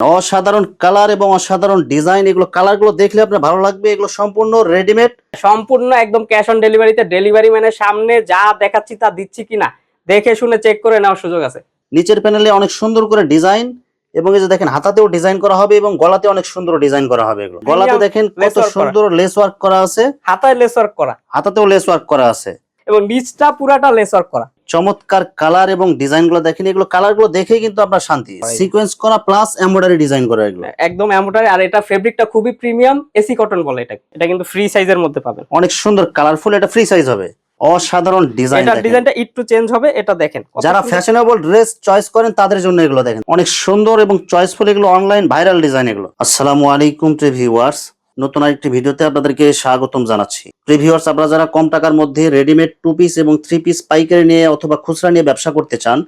অসাধারণ কালার এবং অসাধারণ ডিজাইন এগুলো কালারগুলো দেখলে আপনার ভালো লাগবে এগুলো সম্পূর্ণ রেডিমেড। সম্পূর্ণ একদম ক্যাশ অন ডেলিভারিতে ডেলিভারি ম্যানের সামনে যা দেখাচ্ছি তা দিচ্ছি কিনা দেখে শুনে চেক করে নেওয়ার সুযোগ আছে। নিচের প্যানেলে অনেক সুন্দর করে ডিজাইন এবং এই যে দেখেন হাতাতেও ডিজাইন করা হবে এবং গলাতে অনেক সুন্দর ডিজাইন করা হবে এগুলো। গলাতে দেখেন কত সুন্দর লেস ওয়ার্ক করা আছে। হাতায় লেস ওয়ার্ক করা। হাতাতেও লেস ওয়ার্ক করা আছে। এবং নিচটা পুরাটা লেস ওয়ার্ক করা। চমৎকার কালার এবং ডিজাইনগুলো দেখেন এগুলো কালারগুলো দেখেই কিন্তু আপনার শান্তি। সিকোয়েন্স করা প্লাস এমব্রয়ডারি ডিজাইন করা এগুলো। একদম এমোটারি আর এটা ফেব্রিকটা খুবই প্রিমিয়াম এসি কটন বলে এটা এটা কিন্তু ফ্রি সাইজের মধ্যে পাবেন। অনেক সুন্দর কালারফুল এটা ফ্রি সাইজ হবে। অসাধারণ ডিজাইন এটা ডিজাইনটা একটু চেঞ্জ হবে এটা দেখেন যারা ফ্যাশনেবল ড্রেস চয়েস করেন তাদের জন্য এগুলো দেখেন। অনেক সুন্দর এবং চয়েসফুল এগুলো অনলাইন ভাইরাল ডিজাইন এগুলো। আসসালামু আলাইকুম প্রিভিউয়ার্স নতুন আরেকটি ভিডিওতে আপনাদেরকে স্বাগতম জানাচ্ছি। প্রিভিউয়ার্স আপনারা যারা কম টাকার মধ্যে রেডিমেড টু পিস এবং থ্রি পিস পাইকারি নিয়ে অথবা খুচরা নিয়ে ব্যবসা করতে চান,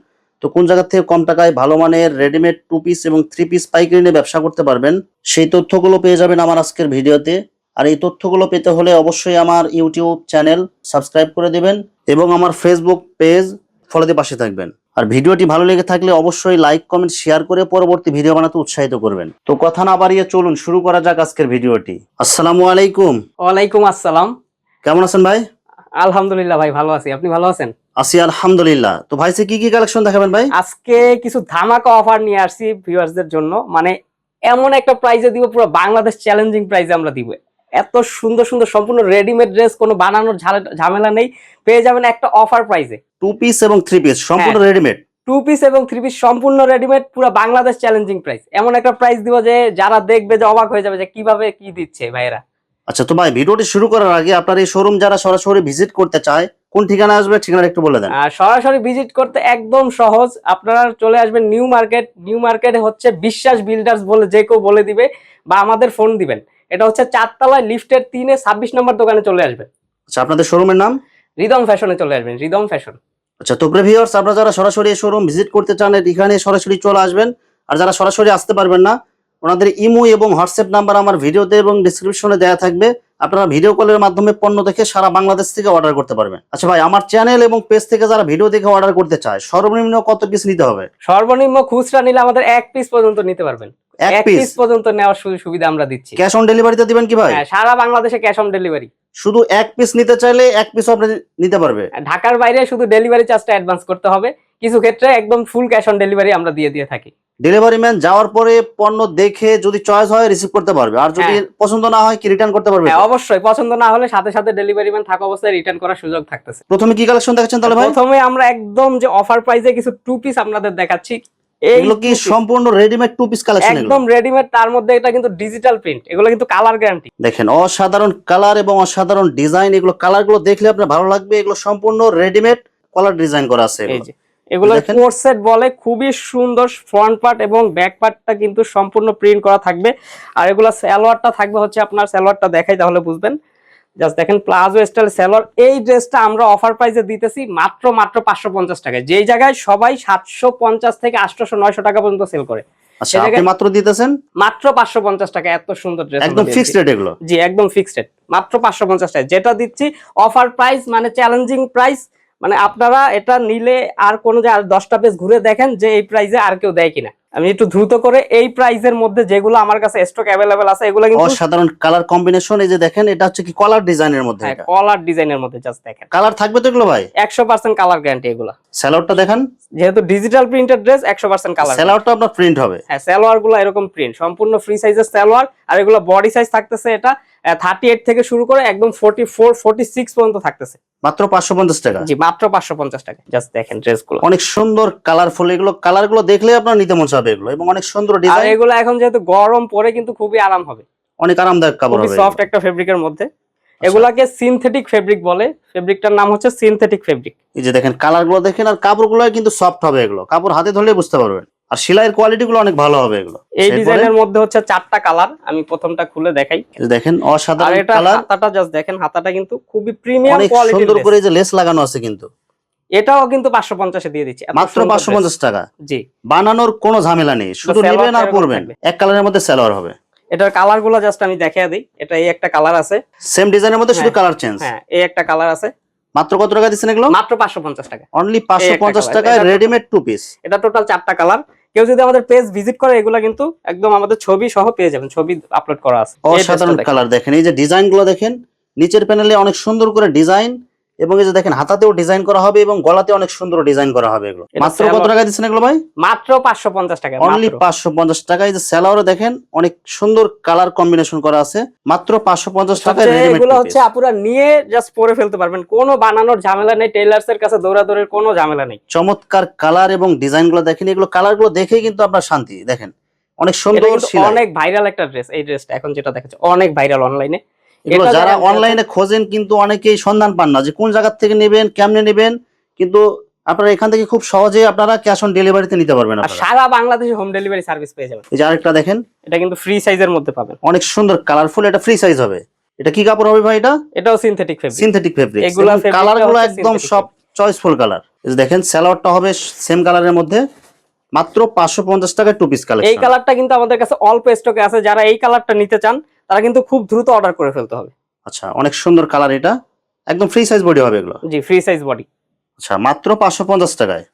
তো কোন জায়গা থেকে কম টাকায় ভালো মানের রেডিমেড টু পিস এবং থ্রি পিস পাইকারি নিয়ে ব্যবসা করতে পারবেন, সেই তথ্যগুলো পেয়ে যাবেন আমার আজকের ভিডিওতে। আর এই তথ্যগুলো পেতে হলে অবশ্যই আমার ইউটিউব চ্যানেল সাবস্ক্রাইব করে দেবেন এবং আমার ফেসবুক পেজ ফলোতে পাশে থাকবেন। আর ভিডিওটি ভালো লেগে থাকলে অবশ্যই লাইক কমেন্ট শেয়ার করে পরবর্তী ভিডিও বানাতে উৎসাহিত করবেন। তো কথা না বাড়িয়ে চলুন শুরু করা যাক আজকের ভিডিওটি। আসসালামু আলাইকুম। ওয়ালাইকুম আসসালাম। কেমন আছেন ভাই? আলহামদুলিল্লাহ ভাই ভালো আছি। আপনি ভালো আছেন? আছি আলহামদুলিল্লাহ। তো ভাই কি কি কালেকশন দেখাবেন ভাই? আজকে কিছু ধামাকা অফার নিয়ে আসছি ভিউয়ার্সদের জন্য। মানে এমন একটা প্রাইজে দিব পুরো বাংলাদেশ চ্যালেঞ্জিং প্রাইজে আমরা দিব। এত সুন্দর সুন্দর সম্পূর্ণ রেডিমেড ড্রেস কোনো বানানোর ঝামেলা নেই। পেয়ে যাবেন একটা অফার প্রাইসে টু পিস এবং থ্রি পিস সম্পূর্ণ রেডিমেড টু পিস এবং থ্রি পিস সম্পূর্ণ রেডিমেড পুরো বাংলাদেশ চ্যালেঞ্জিং প্রাইস এমন একটা প্রাইস দিব যে যারা দেখবে যে অবাক হয়ে যাবে যে কীভাবে কি দিচ্ছে ভাইয়েরা। আচ্ছা তো ভাই ভিডিওটি শুরু করার আগে আপনার এই শোরুম যারা সরাসরি ভিজিট করতে চায় কোন ঠিকানা আসবে ঠিকানা একটু বলে দেন। সরাসরি ভিজিট করতে একদম সহজ। আপনারা চলে আসবেন নিউ মার্কেট। নিউ মার্কেট হচ্ছে বিশ্বাস বিল্ডার্স বলে যে কেউ বলে দিবে বা আমাদের ফোন দিবেন। এটা হচ্ছে চারতলায় লিফটের তিনে ছাব্বিশ নম্বর দোকানে চলে আসবেন আচ্ছা আপনাদের শোরুমের নাম? রিদম ফ্যাশনে চলে আসবেন রিদম ফ্যাশন। আচ্ছা তো প্রিভিউয়ার্স আপনারা যারা সরাসরি শোরুম ভিজিট করতে চান এখানে সরাসরি চলে আসবেন। আর যারা সরাসরি আসতে পারবেন না ওনাদের ইমো এবং হোয়াটসঅ্যাপ নাম্বার আমার ভিডিওতে এবং ডিসক্রিপশনে দেওয়া থাকবে। আপনারা ভিডিও কলের মাধ্যমে পণ্য দেখে সারা বাংলাদেশ থেকে অর্ডার করতে পারবেন। আচ্ছা ভাই আমার চ্যানেল এবং পেজ থেকে যারা ভিডিও দেখে অর্ডার করতে চায় সর্বনিম্ন কত পিস নিতে হবে? সর্বনিম্ন খুচরা নিলে আমাদের এক পিস পর্যন্ত নিতে পারবেন। এক পিস পর্যন্ত নেওয়ার সুযোগ সুবিধা আমরা দিচ্ছি। ক্যাশ অন ডেলিভারিতে দিবেন কি ভাই? হ্যাঁ, সারা বাংলাদেশে ক্যাশ অন ডেলিভারি শুধু এক পিস নিতে চাইলে এক পিস আপনি নিতে পারবে। ঢাকার বাইরে শুধু ডেলিভারি চার্জটা অ্যাডভান্স করতে হবে। কিছু ক্ষেত্রে একদম ফুল ক্যাশ অন ডেলিভারি আমরা দিয়ে দিয়ে থাকি। ডেলিভারি ম্যান যাওয়ার পরে পণ্য দেখে যদি চয়েস হয় রিসিভ করতে পারবে। আর যদি হ্যাঁ। পছন্দ না হয় কি রিটার্ন করতে পারবে? হ্যাঁ অবশ্যই। পছন্দ না হলে সাথে সাথে ডেলিভারি ম্যান থাকা অবস্থায় রিটার্ন করার সুযোগ থাকতেছে। প্রথমে কি কালেকশন দেখাচ্ছেন তাহলে ভাই? প্রথমে আমরা একদম যে অফার প্রাইসে কিছু টু পিস আপনাদের দেখাচ্ছি। এগুলো কি সম্পূর্ণ রেডিমেড টু পিস কালেকশন একদম রেডিমেড তার মধ্যে এটা কিন্তু ডিজিটাল প্রিন্ট এগুলো কিন্তু কালার গ্যারান্টি দেখেন অসাধারণ কালার এবং অসাধারণ ডিজাইন এগুলো কালারগুলো দেখলে আপনার ভালো লাগবে এগুলো সম্পূর্ণ রেডিমেড কালার ডিজাইন করা আছে এগুলো। সেট বলে খুবই সুন্দর ফ্রন্ট পার্ট এবং ব্যাক পার্টটা কিন্তু সম্পূর্ণ প্রিন্ট করা থাকবে। আর এগুলো সালোয়ারটা থাকবে হচ্ছে আপনার সালোয়ারটা দেখাই তাহলে বুঝবেন। জাস্ট দেখেন প্লাজো স্টাইল সালোয়ার এই ড্রেসটা আমরা অফার প্রাইসে দিতেছি মাত্র মাত্র পাঁচশো পঞ্চাশ টাকায়। যেই জায়গায় সবাই সাতশো পঞ্চাশ থেকে আটশোশো নয়শো টাকা পর্যন্ত সেল করে। আচ্ছা আপনি মাত্র দিতেছেন? মাত্র পাঁচশো পঞ্চাশ টাকা এত সুন্দর ড্রেস একদম ফিক্সড রেট এগুলো? জি একদম ফিক্সড রেট মাত্র পাঁচশো পঞ্চাশ টাকা যেটা দিচ্ছি অফার প্রাইস মানে চ্যালেঞ্জিং প্রাইস মানে আপনারা এটা নিলে আর কোনো যে আর দশটা পেজ ঘুরে দেখেন যে এই প্রাইসে আর কেউ দেয় কিনা। আমি একটু দ্রুত করে এই প্রাইসের মধ্যে যেগুলো আমার কাছে স্টক অ্যাভেলেবেল আছে এগুলো কিন্তু অসাধারণ কালার কম্বিনেশন এই যে দেখেন এটা হচ্ছে কি কলার ডিজাইনের মধ্যে এটা? কলার ডিজাইনের মধ্যে জাস্ট দেখেন। কালার থাকবে তো এগুলো ভাই? একশো পার্সেন্ট কালার গ্যারান্টি এগুলো। স্যালোয়ারটা দেখেন। যেহেতু ডিজিটাল প্রিন্টেড ড্রেস একশো পার্সেন্ট কালার স্যালোয়ারটা আপনার প্রিন্ট হবে। হ্যাঁ সালোয়ারগুলো এরকম প্রিন্ট সম্পূর্ণ ফ্রি সাইজের সালোয়ার আর এগুলো বডি সাইজ থাকতেছে এটা থার্টি এইট থেকে শুরু করে একদম ফোর্টি ফোর ফোর্টি সিক্স পর্যন্ত থাকতেছে। মাত্র পাঁচশো পঞ্চাশ টাকা? জি মাত্র পাঁচশো পঞ্চাশ টাকা। জাস্ট দেখেন ড্রেসগুলো অনেক সুন্দর কালারফুল এগুলো কালারগুলো দেখলে আপনার নিতে মন চাবে এগুলো এবং অনেক সুন্দর ডিজাইন এগুলো এখন যেহেতু গরম পরে কিন্তু খুবই আরাম হবে। অনেক আরামদায়ক কাপড় হবে সফট একটা ফেব্রিকের মধ্যে। এগুলাকে সিনথেটিক ফেব্রিক বলে। ফেব্রিকটার নাম হচ্ছে সিনথেটিক ফেব্রিক এই যে দেখেন কালারগুলো দেখেন আর কাপড়গুলো কিন্তু সফট হবে এগুলো। কাপড় হাতে ধরলে বুঝতে পারবেন। আর সেলাইয়ের কোয়ালিটি গুলো অনেক ভালো হবে এগুলো। এই ডিজাইনের মধ্যে হচ্ছে চারটা কালার আমি প্রথমটা খুলে দেখাই। দেখেন অসাধারণ কালার হাতাটা জাস্ট দেখেন হাতাটা কিন্তু খুবই প্রিমিয়াম অনেক সুন্দর করে যে লেস লাগানো আছে কিন্তু। এটাও কিন্তু পাঁচশো পঞ্চাশে দিয়ে দিচ্ছি মাত্র সুন্দর পাঁচশো dress। পঞ্চাশ টাকা। জি। বানানোর কোনো ঝামেলা নেই শুধু নেবেন আর পরবেন। এক কালারের মধ্যে সালোয়ার হবে। এটার কালারগুলো জাস্ট আমি দেখিয়ে দিই এটা এই একটা কালার আছে। সেম ডিজাইনের মধ্যে শুধু হ্যাঁ। কালার চেঞ্জ হ্যাঁ এই একটা কালার আছে। মাত্র কত টাকা দিচ্ছেন এগুলো? মাত্র পাঁচশো পঞ্চাশ টাকা। অনলি পাঁচশো একটা পঞ্চাশ colour, টাকায় রেডিমেড টু পিস এটা টোটাল চারটা কালার কেউ যদি আমাদের পেজ ভিজিট করে এগুলো কিন্তু একদম আমাদের ছবি সহ পেয়ে যাবেন ছবি আপলোড করা আছে। অসাধারণ কালার দেখেন। এই যে ডিজাইনগুলো দেখেন নিচের প্যানেলে অনেক সুন্দর করে ডিজাইন এবং এই যে দেখেন হাতাতেও ডিজাইন করা হবে এবং গলাতে অনেক সুন্দর ডিজাইন করা হবে এগুলো। মাত্র কত টাকা দিচ্ছেন এগুলো ভাই? মাত্র পাঁচশো পঞ্চাশ টাকা অনলি পাঁচশো পঞ্চাশ টাকা এই যে স্যালাওয়ারে দেখেন অনেক সুন্দর কালার কম্বিনেশন করা আছে। মাত্র পাঁচশো পঞ্চাশ রেডিমেড এগুলো হচ্ছে আপুরা নিয়ে জাস্ট পরে ফেলতে পারবেন। কোনো বানানোর ঝামেলা নেই টেইলার্স এর কাছে দৌড়াদৌড়ির কোনো ঝামেলা নেই। চমৎকার কালার এবং ডিজাইনগুলো দেখেন এগুলো কালারগুলো দেখেই কিন্তু আপনার শান্তি দেখেন। অনেক সুন্দর অনেক ভাইরাল একটা ড্রেস এই ড্রেসটা এখন যেটা দেখাচ্ছে অনেক ভাইরাল অনলাইনে এগুলো যারা অনলাইনে খোঁজেন কিন্তু অনেকেই সন্ধান পান না যে কোন জায়গা থেকে নেবেন কেমনে নেবেন। কিন্তু আপনারা এখান থেকে খুব সহজে আপনারা ক্যাশ অন ডেলিভারিতে নিতে পারবেন আর সারা বাংলাদেশে হোম ডেলিভারি সার্ভিস পেয়ে যাবেন। এই যে আরেকটা দেখেন। এটা কিন্তু ফ্রি সাইজের মধ্যে পাবেন। অনেক সুন্দর কালারফুল এটা ফ্রি সাইজ হবে। এটা কি কাপড় হবে ভাই এটা? এটাও সিনথেটিক ফেব্রিক সিনথেটিক ফেব্রিক এগুলা fabric কালারগুলো একদম সব চয়েসফুল কালার দেখেন স্যালোয়ারটা হবে সেম কালারের মধ্যে মাত্র পাঁচশো পঞ্চাশ টাকায় টু পিস এই কালারটা কিন্তু আমাদের কাছে অল্প স্টকে আছে। যারা এই কালারটা নিতে চান তারা কিন্তু খুব দ্রুত অর্ডার করে ফেলতে হবে। আচ্ছা অনেক সুন্দর কালার এটা। একদম ফ্রি সাইজ বডি হবে এগুলো। জি ফ্রি সাইজ বডি আচ্ছা মাত্র পাঁচশো পঞ্চাশ টাকায়।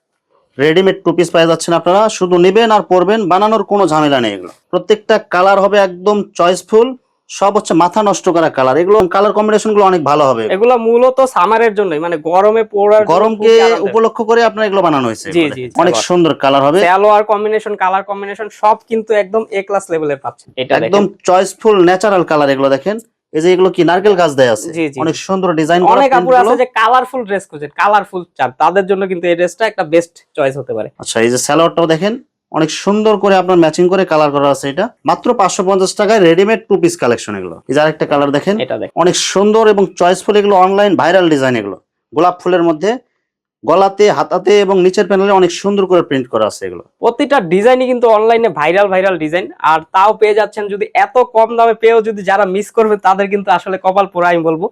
রেডিমেড টু পিস পেয়ে যাচ্ছেন আপনারা। শুধু নেবেন আর পরবেন বানানোর কোনো ঝামেলা নেই এগুলো। প্রত্যেকটা কালার হবে একদম চয়েসফুল সব হচ্ছে মাথা নষ্ট করা কালার এগুলো কালার কম্বিনেশনগুলো অনেক ভালো হবে। এগুলো মূলত সামারের জন্যই মানে গরমে পড়ার গরমকে উপলক্ষ করে আপনার এগুলো বানানো হয়েছে। অনেক সুন্দর কালার হবে। সালোয়ার কম্বিনেশন কালার কম্বিনেশন সব কিন্তু একদম এ ক্লাস লেভেলের পাচ্ছেন। এটা একদম চয়েসফুল ন্যাচারাল কালার এগুলো দেখেন। এই যে এগুলো কি নারকেল গাছ দেয়া আছে? অনেক সুন্দর ডিজাইন অনেক আপুর আছে যে কালারফুল ড্রেস খুঁজেন কালারফুল চান। তাদের জন্য কিন্তু এই ড্রেসটা একটা বেস্ট চয়েস হতে পারে। আচ্ছা এই যে স্যালোয়ারটাও দেখেন। অনেক সুন্দর করে আপনার ম্যাচিং করে কালার করা আছে এটা। মাত্র পাঁচশো পঞ্চাশ টাকায় রেডিমেড টু পিস কালেকশন এগুলো। এই যে আরেকটা কালার দেখেন। এটা দেখেন। অনেক সুন্দর এবং চয়েসফুল এগুলো অনলাইন ভাইরাল ডিজাইন এগুলো। গোলাপ ফুলের মধ্যে গলাতে হাতাতে এবং নিচের প্যানেলে অনেক সুন্দর করে প্রিন্ট করা আছে এগুলো। প্রতিটা ডিজাইনই কিন্তু অনলাইনে ভাইরাল ভাইরাল ডিজাইন আর তাও পেয়ে যাচ্ছেন যদি এত কম দামে পেয়েও যদি যারা মিস করবে তাদের কিন্তু আসলে কপাল পোড়া আমি বলব।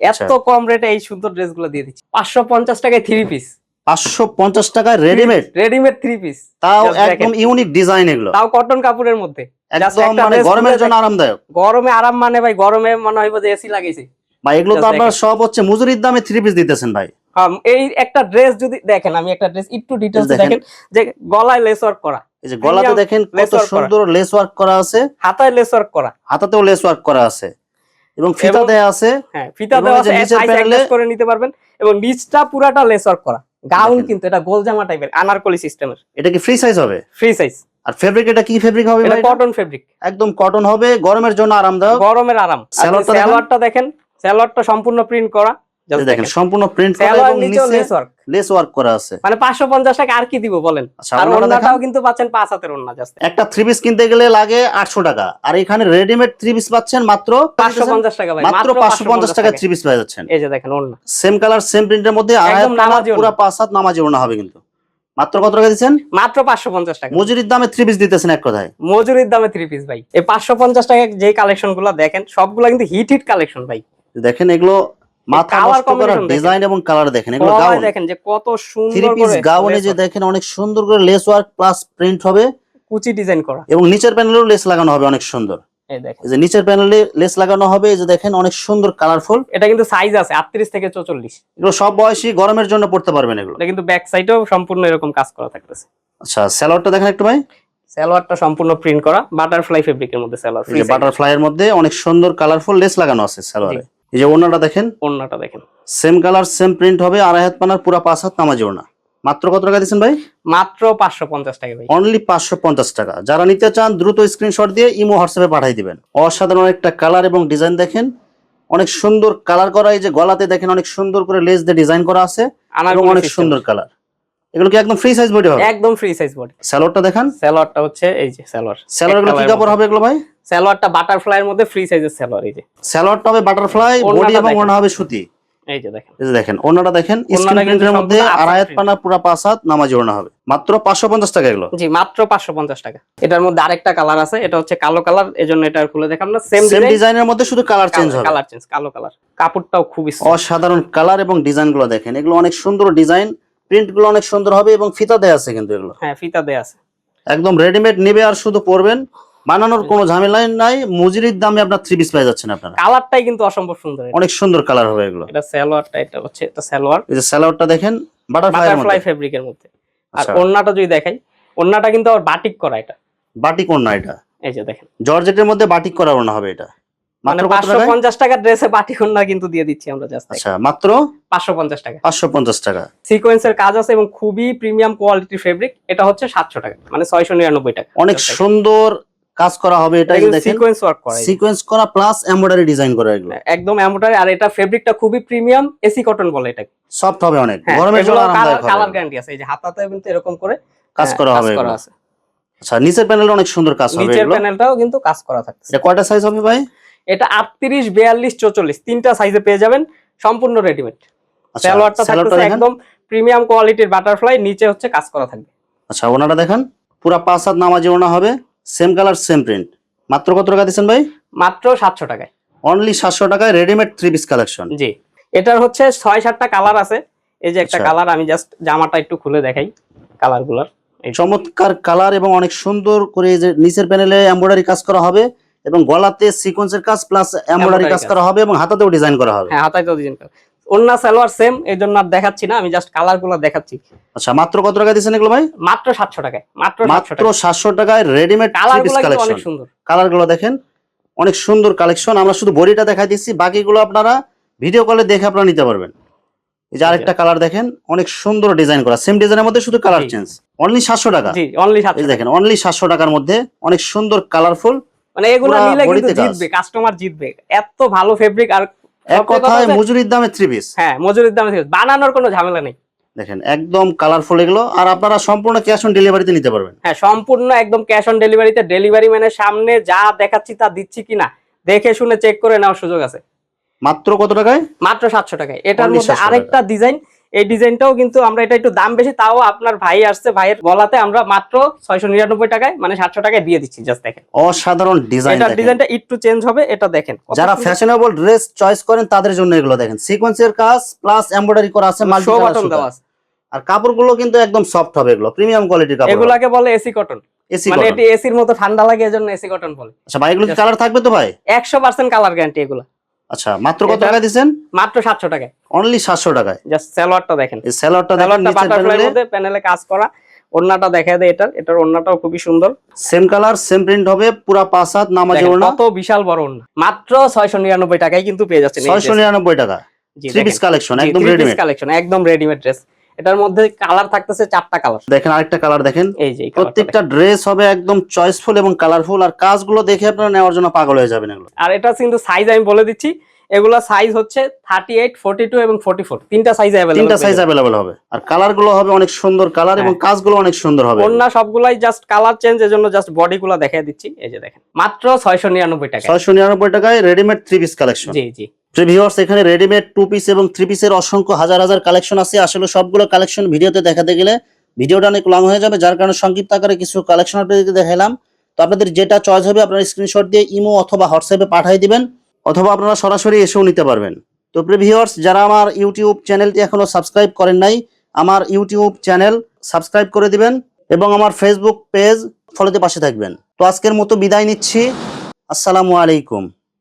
এত আচ্ছা। কম রেটে এই সুন্দর ড্রেসগুলো দিয়ে দিচ্ছি। পাঁচশো পঞ্চাশ টাকায় থ্রি পিস পাঁচশো পঞ্চাশ টাকায় রেডিমেড রেডিমেড থ্রি পিস তাও একদম ইউনিক ডিজাইন এগুলো। তাও কটন কাপড়ের মধ্যে। একদম মানে গরমের জন্য আরামদায়ক। গরমে আরাম মানে ভাই গরমে মনে হইব যে এসি লাগাইছে। বা এগুলো তো আপনার সব হচ্ছে মজুরির দামে থ্রি পিস দিতেছেন ভাই। হ্যাঁ, এই একটা ড্রেস যদি দেখেন আমি একটা ড্রেস একটু ডিটেলস দেখেন। যে গলায় লেস ওয়ার্ক করা। এই যে গলাতে দেখেন কত। সুন্দর লেস ওয়ার্ক করা আছে। হাতায় লেস ওয়ার্ক করা। হাতাতেও লেস ওয়ার্ক করা আছে। এবং ফিতা দেয়া আছে। হ্যাঁ ফিতা দেওয়া আছে করে নিতে পারবেন। এবং নিচটা পুরাটা লেস ওয়ার্ক করা। গাউন কিন্তু এটা গোল জামা টাইপের আনারকলি সিস্টেমের এটা কি ফ্রি সাইজ হবে? ফ্রি সাইজ আর ফেব্রিক এটা কি ফেব্রিক হবে এটা কটন ফেব্রিক একদম কটন হবে গরমের জন্য আরামদায়ক গরমের আরাম। সালোয়ারটা দেখেন। সালোয়ারটা সম্পূর্ণ প্রিন্ট করা। দেখেন সম্পূর্ণ প্রিন্ট করা এবং নিচে লেস ওয়ার্ক করা আছে। মানে পাঁচশো পঞ্চাশ টাকা আর কি দিব বলেন? আচ্ছা আর ওন্নাটাও কিন্তু পাচ্ছেন পাঁচ হাতের ওন্না জাস্ট একটা থ্রি পিস কিনতে গেলে লাগে আটশো টাকা। আর এখানে রেডিমেড থ্রি পিস পাচ্ছেন মাত্র পাঁচশো পঞ্চাশ টাকা ভাই মাত্র পাঁচশো পঞ্চাশ টাকা থ্রি পিস পেয়ে যাচ্ছেন এই যে দেখেন ওন্না সেম কালার সেম প্রিন্টের মধ্যে নামাজি পুরো পাঁচ হাত নামাজি ওড়না হবে কিন্তু। মাত্র কত টাকা দিচ্ছেন? মাত্র পাঁচশো পঞ্চাশ টাকা। মজুরির দামে থ্রি পিস দিতেছেন এক কথায়। মজুরির দামে থ্রি পিস ভাই। এই পাঁচশো পঞ্চাশ টাকা যে কালেকশনগুলো দেখেন সবগুলো কিন্তু হিট হিট কালেকশন ভাই। দেখেন এগুলো মাথা নষ্ট ডিজাইন এবং কালার দেখেন এগুলো গাউন। দেখেন যে কত থ্রি সুন্দর পিস গাউনে যে দেখেন অনেক সুন্দর করে লেস ওয়ার্ক প্লাস প্রিন্ট হবে। কুচি ডিজাইন করা। এবং নিচের প্যানেলেও লেস লাগানো হবে অনেক সুন্দর। এই দেখেন। এই যে নিচের প্যানেলে লেস লাগানো হবে এই যে দেখেন অনেক সুন্দর কালারফুল এটা কিন্তু সাইজ আছে আটত্রিশ থেকে চৌচল্লিশ। এগুলো সব বয়সী গরমের জন্য পড়তে পারবেন এগুলো। এটা কিন্তু ব্যাক সাইডেও সম্পূর্ণ এরকম কাজ করা থাকতেছে। আচ্ছা স্যালোয়ারটা দেখেন একটু ভাই। সালোয়ারটা সম্পূর্ণ প্রিন্ট করা বাটারফ্লাই ফেব্রিকের মধ্যে সালোয়ার বাটারফ্লাই এর মধ্যে অনেক সুন্দর কালারফুল লেস লাগানো আছে স্যালোয়ারে এই যে ওড়নাটা দেখেন? ওন্নাটা দেখেন। সেম কালার সেম প্রিন্ট হবে আড়াই হাত পানার পুরা পাঁচ হাত নামাজি ওড়না। মাত্র কত টাকা দিচ্ছেন ভাই? মাত্র পাঁচশো পঞ্চাশ টাকা ভাই। অনলি পাঁচশো পঞ্চাশ টাকা। যারা নিতে চান দ্রুত স্ক্রিনশট দিয়ে ইমো হোয়াটসঅ্যাপে পাঠিয়ে দিবেন। অসাধারণ একটা কালার এবং ডিজাইন দেখেন। অনেক সুন্দর কালার করা এই যে গলাতে দেখেন অনেক সুন্দর করে লেস দিয়ে ডিজাইন করা আছে এবং অনেক সুন্দর কালার এগুলো কি একদম ফ্রি সাইজ বডি হবে? একদম ফ্রি সাইজ বডি স্যালোয়ারটা দেখান। সালোয়ারটা হচ্ছে এই যে সালোয়ার স্যালোয়ারগুলো কি কাপড় হবে এগুলো ভাই? সালোয়ারটা বাটারফ্লাই এর মধ্যে ফ্রি সাইজের সালোয়ার এই যে। স্যালোয়ারটা হবে বাটারফ্লাই বডি এবং। ওড়না হবে সুতি। এই যে দেখেন। এই যে দেখেন ওড়নাটা দেখেন স্ক্রিন প্রিন্টের মধ্যে সম্পূর্ণ আড়াই হাত print। পানা পুরা পাঁচ হাত নামাজি ওড়না হবে। মাত্র পাঁচশো পঞ্চাশ টাকা এগুলো। জি মাত্র পাঁচশো পঞ্চাশ টাকা। এটার মধ্যে আরেকটা কালার আছে এটা হচ্ছে কালো কালার এই জন্য এটা খুলে দেখাম না। সেম সেম ডিজাইনের মধ্যে শুধু কালার চেঞ্জ হবে। কালার চেঞ্জ কালো কালার কাপড়টাও খুব। অসাধারণ কালার এবং ডিজাইনগুলো দেখেন। এগুলো অনেক সুন্দর ডিজাইন প্রিন্টগুলো অনেক সুন্দর হবে এবং ফিতা দেয়া আছে কিন্তু এগুলো। হ্যাঁ ফিতা দেয়া আছে। একদম রেডিমেড নেবে আর শুধু পরবেন। বানানোর কোনো ঝামেলাই নাই মজুরির দামে আপনার থ্রি পিস পেয়ে যাচ্ছেন আপনারা। কালারটাই কিন্তু অসম্ভব সুন্দর অনেক সুন্দর কালার হবে এগুলো। এটা সালোয়ারটা এটা হচ্ছে এটা সালোয়ার। এই যে স্যালোয়ারটা দেখেন বাটারফ্লাই ফেব্রিকের মধ্যে। আর আচ্ছা। ওন্নাটা যদি দেখাই ওন্নাটা কিন্তু আবার বাটিক করা এটা। বাটিক ওড়না এটা। এই যে দেখেন। জর্জেটের মধ্যে বাটিক করা ওড়না হবে এটা। মানে মাত্র কত পাঁচশো পঞ্চাশ টাকার ড্রেসে বাটিক ওন্না কিন্তু দিয়ে দিচ্ছি আমরা জাস্ট আচ্ছা মাত্র? পাঁচশো পঞ্চাশ টাকা। পাঁচশো পঞ্চাশ টাকা। সিকোয়েন্সের কাজ আছে এবং খুবই প্রিমিয়াম কোয়ালিটির ফেব্রিক এটা হচ্ছে সাতশো টাকা মানে ছয়শো নিরানব্বই টাকা। অনেক সুন্দর কাজ করা হবে এটা দেখেন। সিকোয়েন্স ওয়ার্ক করা সিকোয়েন্স করা প্লাস এমব্রয়ডারি ডিজাইন করা এগুলো। একদম এমব্রয়ডারি আর এটা ফেব্রিকটা খুবই প্রিমিয়াম এসি কটন বলে এটা সফট হবে অনেক। হ্যাঁ গরমের জন্য আরামদায়ক কালার গ্যারান্টি আছে। এই যে হাতাতে কিন্তু এরকম করে কাজ হ্যাঁ, করা হবে করা আছে। আচ্ছা নিচের প্যানেলে অনেক সুন্দর কাজ হবে নিচের প্যানেলটাও কিন্তু কাজ করা থাকছে এটা কয়টা সাইজ হবে ভাই? এটা আটত্রিশ বিয়াল্লিশ চৌচল্লিশ। তিনটা সাইজে পেয়ে যাবেন সম্পূর্ণ রেডিমেড সালোয়ারটা দেখেন। একদম প্রিমিয়াম কোয়ালিটির বাটারফ্লাই নিচে হচ্ছে কাজ করা থাকবে। আচ্ছা ওনাটা দেখেন। পুরা পাঁচ হাত নামাজি ওনা হবে। সেম কালার সেম প্রিন্ট মাত্র কত টাকা দিচ্ছেন ভাই? মাত্র সাতশো টাকায়। অনলি সাতশো টাকায় রেডিমেড থ্রি পিস কালেকশন জি। এটার হচ্ছে ছয় সাতটা কালার আছে। এই যে একটা আচ্ছা। কালার আমি জাস্ট জামাটা একটু খুলে দেখাই কালারগুলার। চমৎকার কালার এবং অনেক সুন্দর করে যে নিচের প্যানেলে এমব্রয়ডারি কাজ করা হবে এবং গলাতে সিকোয়েন্সের কাজ প্লাস এমব্রয়ডারি কাজ। করা হবে এবং হাতাতেও ডিজাইন করা হবে। হ্যাঁ হাতায় তো ডিজাইন করা অন্য সালোয়ার সেম এই জন্য আর দেখাচ্ছি না আমি জাস্ট কালারগুলো দেখাচ্ছি। আচ্ছা মাত্র কত টাকা দিচ্ছেন এগুলো ভাই? মাত্র সাতশো টাকায় মাত্র মাত্র সাতশো টাকায় রেডিমেড কালার অনেক সুন্দর। কালারগুলো দেখেন অনেক সুন্দর কালেকশন আমরা শুধু বডিটা দেখাই দিচ্ছি বাকিগুলো আপনারা ভিডিও কলে দেখে আপনারা নিতে পারবেন। এই যে আরেকটা কালার দেখেন অনেক সুন্দর ডিজাইন করা। সেম ডিজাইনের মধ্যে শুধু কালার চেঞ্জ অনলি সাতশো টাকা। জি অনলি সাতশো দেখেন অনলি সাতশো টাকার মধ্যে অনেক সুন্দর কালারফুল মানে এগুলো নিলে কিন্তু জিতবে কাস্টমার জিতবে। এত ভালো ফেব্রিক আর এক কথায় মজুরির দামে থ্রি পিস হ্যাঁ মজুরির দামে থ্রি। বানানোর কোনো ঝামেলা নেই। দেখেন একদম কালারফুল এগুলো। আর আপনারা সম্পূর্ণ ক্যাশ অন ডেলিভারিতে নিতে পারবেন। হ্যাঁ সম্পূর্ণ একদম ক্যাশ অন ডেলিভারিতে ডেলিভারি ম্যানের সামনে যা দেখাচ্ছি তা দিচ্ছি কিনা দেখে শুনে চেক করে নেওয়ার সুযোগ আছে। মাত্র কত টাকায়? মাত্র সাতশো টাকায়। এটার মধ্যে আরেকটা ডিজাইন এই ডিজাইনটাও কিন্তু আমরা এটা একটু দাম বেশি তাও আপনার ভাই আসছে ভাইয়ের গলাতে আমরা মাত্র ছয়শো নিরানব্বই টাকায় মানে সাতশো টাকায় দিয়ে দিচ্ছি জাস্ট দেখেন। অসাধারণ ডিজাইন এটার ডিজাইনটা একটু চেঞ্জ হবে এটা দেখেন যারা ফ্যাশনেবল ড্রেস চয়েস করেন তাদের জন্য এগুলো দেখেন। সিকোয়েন্সের কাজ প্লাস এমব্রয়ডারি করা আছে মাল্টি বাটন দেওয়া আছে। আর কাপড়গুলো কিন্তু একদম সফট হবে এগুলো প্রিমিয়াম কোয়ালিটির কাপড়। এগুলাকে বলে এসি কটন। এসি মানে এটি এসির মতো ঠান্ডা লাগে এজন্য এসি কটন বলে। আচ্ছা ভাই এগুলো কালার থাকবে তো ভাই? একশো পার্সেন্ট কালার গ্যারান্টি এগুলো। আচ্ছা মাত্র কত টাকা দিবেন মাত্র 700 টাকা অনলি সাতশো টাকায়? জাস্ট সালোয়ারটা দেখেন। এই স্যালোয়ারটা দেখেন সালোয়ারটা প্যানেলে প্যানেলে কাজ করা। ওড়নাটা দেখা দেয় এটার। এটার ওড়নাটাও খুবই সুন্দর। সেম কালার সেম প্রিন্ট হবে পুরা পাঁচ হাত নামাজি ওড়না। কত বিশাল বড় ওড়না। মাত্র ছয়শো নিরানব্বই টাকায় কিন্তু পেয়ে যাচ্ছেন ছয়শো নিরানব্বই টাকা। থ্রি পিস কালেকশন একদম রেডিমেড কালেকশন একদম রেডিমেড ড্রেস এটার মধ্যে কালার থাকতেছে চারটা কালার। দেখেন আরেকটা কালার দেখেন। এই যে প্রত্যেকটা ড্রেস হবে একদম চয়েসফুল এবং কালারফুল আর কাজগুলো দেখে আপনারা নেওয়ার জন্য পাগল হয়ে যাবেন এগুলো। আর এটা কিন্তু সাইজ আমি বলে দিচ্ছি এগুলা সাইজ হচ্ছে থার্টি এইট ফোর্টি টু এবং ফোর্টি ফোর তিনটা সাইজ তিনটা সাইজ অ্যাভেলেবল হবে। আর কালারগুলো হবে অনেক সুন্দর কালার এবং কাজগুলো অনেক সুন্দর হবে। ওড়না সবগুলাই জাস্ট কালার চেঞ্জ এর জন্য জাস্ট বডি গুলা দেখিয়ে দিচ্ছি। এই যে দেখেন মাত্র ছয়শো নিরানব্বই টাকা ছয়শো নিরানব্বই টাকায় রেডিমেড থ্রি পিস কালেকশন জি জি। ভিউয়ার্স এখানে রেডিমেড টু পিস এবং থ্রি পিসের অসংখ্য হাজার হাজার কালেকশন আছে। আসলে সবগুলো কালেকশন ভিডিওতে দেখাতে গেলে ভিডিওটা অনেক লং হয়ে যাবে, যার কারণে সংক্ষিপ্ত আকারে কিছু কালেকশন আপনাদেরকে দেখালাম। তো আপনাদের যেটা চয়েস হবে, আপনারা স্ক্রিনশট দিয়ে ইমো অথবা হোয়াটসঅ্যাপে পাঠিয়ে দিবেন, অথবা আপনারা সরাসরি এসেও নিতে পারবেন। তো ভিউয়ার্স যারা আমার ইউটিউব চ্যানেলটি এখনও সাবস্ক্রাইব করেন নাই, আমার ইউটিউব চ্যানেল সাবস্ক্রাইব করে দিবেন এবং আমার ফেসবুক পেজ ফলোতে পাশে থাকবেন। তো আজকের মতো বিদায় নিচ্ছি। আসসালামু আলাইকুম।